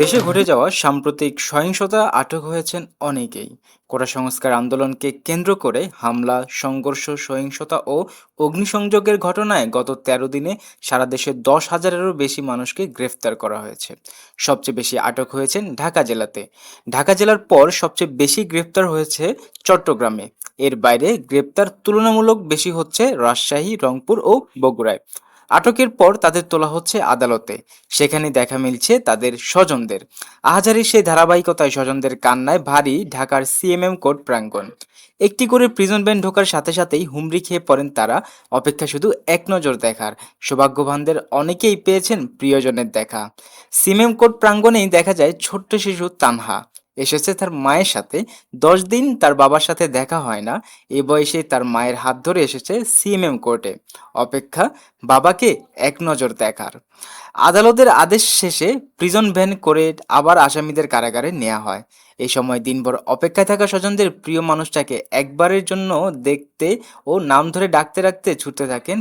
দেশে ঘটে যাওয়া সাম্প্রতিক সহিংসতা আটক হয়েছেন অনেকেই। কোটা সংস্কার আন্দোলনকে কেন্দ্র করে হামলা, সংঘর্ষ, সহিংসতা ও অগ্নিসংযোগের ঘটনায় গত তেরো দিনে সারা দেশে দশ হাজারেরও বেশি মানুষকে গ্রেফতার করা হয়েছে। সবচেয়ে বেশি আটক হয়েছেন ঢাকা জেলাতে। ঢাকা জেলার পর সবচেয়ে বেশি গ্রেফতার হয়েছে চট্টগ্রামে। এর বাইরে গ্রেপ্তার তুলনামূলক বেশি হচ্ছে রাজশাহী, রংপুর ও বগুড়ায়। আটকের পর তাদের তোলা হচ্ছে আদালতে। সেখানে দেখা মিলছে তাদের স্বজনদের। আহাজারি সেই ধারাবাহিকতায় স্বজনদের কান্নায় ভারী ঢাকার সিএমএম কোর্ট প্রাঙ্গণ। একটি করে প্রিজন ভ্যান ঢোকার সাথে সাথেই হুমড়ি খেয়ে পড়েন তারা। অপেক্ষা শুধু এক নজর দেখার। সৌভাগ্যবানদের অনেকেই পেয়েছেন প্রিয়জনের দেখা। সিএমএম কোর্ট প্রাঙ্গণেই দেখা যায় ছোট্ট শিশু তানহা। এসেছে তার মায়ের সাথে। দশ দিন তার বাবার সাথে দেখা হয় না। এ বয়সে তার মায়ের হাত ধরে এসেছে সিএমএম কোর্টে। অপেক্ষা, বাবাকে এক নজর দেখার। আদালতের আদেশ শেষে প্রিজন ভ্যান করে আবার আসামিদের কারাগারে নেওয়া হয়। এই সময় দিনভর অপেক্ষায় থাকা স্বজনদের প্রিয় মানুষটাকে একবারের জন্য দেখতে ও নাম ধরে ডাকতে ডাকতে ছুটতে থাকেন